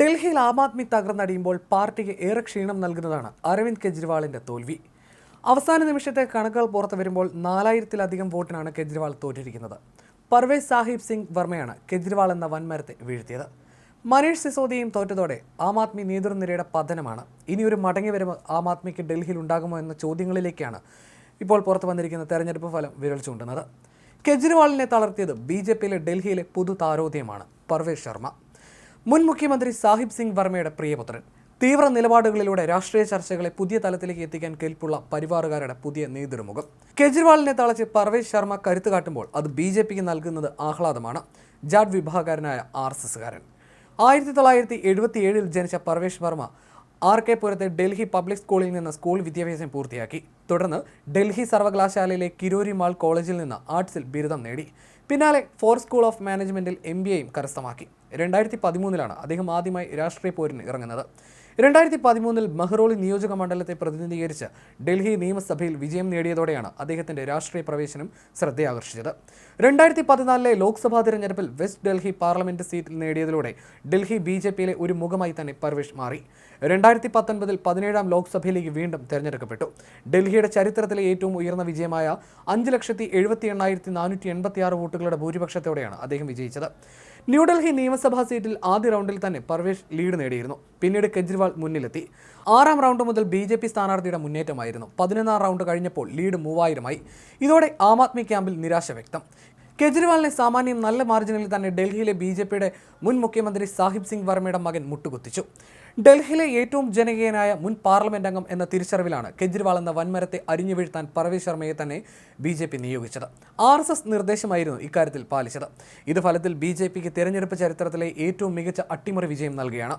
ഡൽഹിയിൽ ആം ആദ്മി തകർന്നടിയുമ്പോൾ പാർട്ടിക്ക് ഏറെ ക്ഷീണം നൽകുന്നതാണ് അരവിന്ദ് കെജ്രിവാളിന്റെ തോൽവി. അവസാന നിമിഷത്തെ കണക്കുകൾ പുറത്തു വരുമ്പോൾ നാലായിരത്തിലധികം വോട്ടിനാണ് കെജ്രിവാൾ തോറ്റിരിക്കുന്നത്. പർവേസ് സാഹിബ് സിംഗ് വർമ്മയാണ് കെജ്രിവാൾ എന്ന വൻമരത്തെ വീഴ്ത്തിയത്. മനീഷ് സിസോദിയും തോറ്റതോടെ ആം ആദ്മി നേതൃനിരയുടെ പതനമാണ്. ഇനിയൊരു മടങ്ങി വരുമ്പോൾ ആം ആദ്മിക്ക് ഡൽഹിയിൽ ഉണ്ടാകുമോ എന്ന ചോദ്യങ്ങളിലേക്കാണ് ഇപ്പോൾ പുറത്തു വന്നിരിക്കുന്ന തെരഞ്ഞെടുപ്പ് ഫലം വിരൽ ചൂണ്ടുന്നത്. കെജ്രിവാളിനെ തളർത്തിയത് ബി ജെ പിയിലെ ഡൽഹിയിലെ പുതു താരോദ്യമാണ് പർവേഷ് ശർമ്മ. മുൻ മുഖ്യമന്ത്രി സാഹിബ് സിംഗ് വർമ്മയുടെ പ്രിയപുത്രൻ. തീവ്ര നിലപാടുകളിലൂടെ രാഷ്ട്രീയ ചർച്ചകളെ പുതിയ തലത്തിലേക്ക് എത്തിക്കാൻ കെൽപ്പുള്ള പരിവാറുകാരുടെ പുതിയ നേതൃമുഖം. കെജ്രിവാളിനെ തളച്ച് പർവേഷ് ശർമ്മ കരുത്ത് കാട്ടുമ്പോൾ അത് ബി ജെ പിക്ക് നൽകുന്നത് ആഹ്ലാദമാണ്. ജാഡ് വിഭാഗക്കാരനായ ആർ എസ് എസുകാരൻ. ആയിരത്തി തൊള്ളായിരത്തി എഴുപത്തിയേഴിൽ ജനിച്ച പർവേഷ് വർമ്മ ആർ കെ പുരത്തെ ഡൽഹി പബ്ലിക് സ്കൂളിൽ നിന്ന് സ്കൂൾ വിദ്യാഭ്യാസം പൂർത്തിയാക്കി. തുടർന്ന് ഡൽഹി സർവകലാശാലയിലെ കിരോരി മാൾ കോളേജിൽ നിന്ന് ആർട്സിൽ ബിരുദം നേടി. പിന്നാലെ ഫോർ സ്കൂൾ ഓഫ് മാനേജ്മെന്റിൽ എം ബി എയും കരസ്ഥമാക്കി. രണ്ടായിരത്തി പതിമൂന്നിലാണ് അദ്ദേഹം ആദ്യമായി രാഷ്ട്രീയ പോരിന് ഇറങ്ങുന്നത്. രണ്ടായിരത്തി പതിമൂന്നിൽ മെഹ്റോളി നിയോജക മണ്ഡലത്തെ പ്രതിനിധീകരിച്ച് ഡൽഹി നിയമസഭയിൽ വിജയം നേടിയതോടെയാണ് അദ്ദേഹത്തിന്റെ രാഷ്ട്രീയ പ്രവേശനം ശ്രദ്ധയാകർഷിച്ചത്. രണ്ടായിരത്തി പതിനാലിലെ ലോക്സഭാ തിരഞ്ഞെടുപ്പിൽ വെസ്റ്റ് ഡൽഹി പാർലമെന്റ് സീറ്റ് നേടിയതിലൂടെ ഡൽഹി ബി ജെ പിയിലെ ഒരു മുഖമായി തന്നെ പർവേഷ് മാറി. രണ്ടായിരത്തി പത്തൊൻപതിൽ പതിനേഴാം ലോക്സഭയിലേക്ക് വീണ്ടും തെരഞ്ഞെടുക്കപ്പെട്ടു. ഡൽഹിയുടെ ചരിത്രത്തിലെ ഏറ്റവും ഉയർന്ന വിജയമായ അഞ്ച് ലക്ഷത്തി എഴുപത്തി എണ്ണായിരത്തി നാനൂറ്റി എൺപത്തി ആറ് വോട്ടുകളുടെ ഭൂരിപക്ഷത്തോടെയാണ് അദ്ദേഹം വിജയിച്ചത്. ന്യൂഡൽഹി നിയമസഭാ സീറ്റിൽ ആദ്യ റൗണ്ടിൽ തന്നെ പർവേഷ് ലീഡ് നേടിയിരുന്നു. പിന്നീട് കെജ്രിവാൾ മുന്നിലെത്തി. ആറാം റൗണ്ട് മുതൽ ബി ജെ പി സ്ഥാനാർത്ഥിയുടെ മുന്നേറ്റമായിരുന്നു. പതിനൊന്നാം റൗണ്ട് കഴിഞ്ഞപ്പോൾ ലീഡ് മൂവായിരമായി. ഇതോടെ ആം ആദ്മി ക്യാമ്പിൽ നിരാശ വ്യക്തം. കെജ്രിവാളിനെ സാമാന്യം നല്ല മാർജിനിൽ തന്നെ ഡൽഹിയിലെ ബി ജെ പിയുടെ മുൻ മുഖ്യമന്ത്രി സാഹിബ് സിംഗ് വർമ്മയുടെ മകൻ മുട്ടുകുത്തിച്ചു. ഡൽഹിയിലെ ഏറ്റവും ജനകീയനായ മുൻ പാർലമെന്റ് അംഗം എന്ന തിരിച്ചറിവിലാണ് കെജ്രിവാൾ എന്ന വൻമരത്തെ അരിഞ്ഞു വീഴ്ത്താൻ പർവേശ് ശർമ്മയെ തന്നെ ബി ജെ പി നിയോഗിച്ചത്. ആർ എസ് എസ് നിർദ്ദേശമായിരുന്നു ഇക്കാര്യത്തിൽ പാലിച്ചത്. ഇത് ഫലത്തിൽ ബി ജെ പിക്ക് തെരഞ്ഞെടുപ്പ് ചരിത്രത്തിലെ ഏറ്റവും മികച്ച അട്ടിമറി വിജയം നൽകുകയാണ്.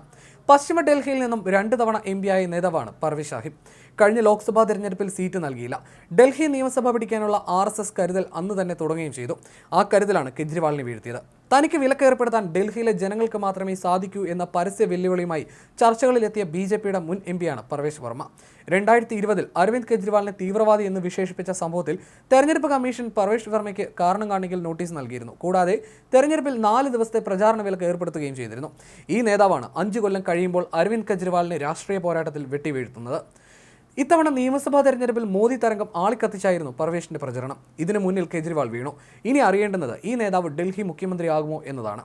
പശ്ചിമ ഡൽഹിയിൽ നിന്നും രണ്ട് തവണ എം പി ആയ നേതാവാണ് പർവേശ് ഷാഹിബ്. കഴിഞ്ഞ ലോക്സഭാ തെരഞ്ഞെടുപ്പിൽ സീറ്റ് നൽകിയില്ല. ഡൽഹി നിയമസഭ പിടിക്കാനുള്ള ആർ എസ് എസ് കരുതൽ അന്ന് തന്നെ തുടങ്ങുകയും ചെയ്തു. ആ കരുതലാണ് കെജ്രിവാളിനെ വീഴ്ത്തിയത്. തനിക്ക് വിലക്ക് ഏർപ്പെടുത്താൻ ഡൽഹിയിലെ ജനങ്ങൾക്ക് മാത്രമേ സാധിക്കൂ എന്ന പരസ്യ വെല്ലുവിളിയുമായി ചർച്ചകളിലെത്തിയ ബി ജെ പിയുടെ മുൻ എം പിയാണ് പർവേശ് വർമ്മ. രണ്ടായിരത്തി ഇരുപതിൽ അരവിന്ദ് കെജ്രിവാളിനെ തീവ്രവാദി എന്ന് വിശേഷിപ്പിച്ച സംഭവത്തിൽ തെരഞ്ഞെടുപ്പ് കമ്മീഷൻ പർവേഷ് വർമ്മയ്ക്ക് കാരണം കാണിക്കൽ നോട്ടീസ് നൽകിയിരുന്നു. കൂടാതെ തെരഞ്ഞെടുപ്പിൽ നാല് ദിവസത്തെ പ്രചാരണ വിലക്ക് ഏർപ്പെടുത്തുകയും ചെയ്തിരുന്നു. ഈ നേതാവാണ് അഞ്ചു കൊല്ലം കഴിയുമ്പോൾ അരവിന്ദ് കെജ്രിവാളിനെ രാഷ്ട്രീയ പോരാട്ടത്തിൽ വെട്ടിവീഴ്ത്തുന്നത്. ഇത്തവണ നിയമസഭാ തെരഞ്ഞെടുപ്പിൽ മോദി തരംഗം ആളിക്കത്തിച്ചായിരുന്നു പർവേഷിന്റെ പ്രചരണം. ഇതിനു മുന്നിൽ കേജ്രിവാൾ വീണു. ഇനി അറിയേണ്ടുന്നത് ഈ നേതാവ് ഡൽഹി മുഖ്യമന്ത്രിയാകുമോ എന്നതാണ്.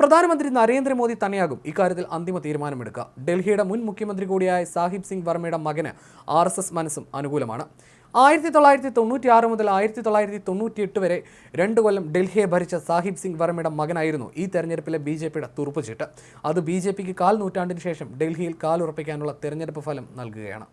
പ്രധാനമന്ത്രി നരേന്ദ്രമോദി തന്നെയാകും ഇക്കാര്യത്തിൽ അന്തിമ തീരുമാനമെടുക്കുക. ഡൽഹിയുടെ മുൻ മുഖ്യമന്ത്രി കൂടിയായ സാഹിബ് സിംഗ് വർമ്മയുടെ മകന് ആർ എസ് എസ് മനസ്സും അനുകൂലമാണ്. ആയിരത്തി തൊള്ളായിരത്തി തൊണ്ണൂറ്റി ആറ് മുതൽ ആയിരത്തി തൊള്ളായിരത്തി തൊണ്ണൂറ്റി എട്ട് വരെ രണ്ട് കൊല്ലം ഡൽഹിയെ ഭരിച്ച സാഹിബ് സിംഗ് വർമ്മയുടെ മകനായിരുന്നു ഈ തെരഞ്ഞെടുപ്പിലെ ബി ജെ പിയുടെ തുറുപ്പുചീട്ട്. അത് ബി ജെ പിക്ക് കാൽ നൂറ്റാണ്ടിന് ശേഷം ഡൽഹിയിൽ കാലുറപ്പിക്കാനുള്ള തെരഞ്ഞെടുപ്പ് ഫലം നൽകുകയാണ്.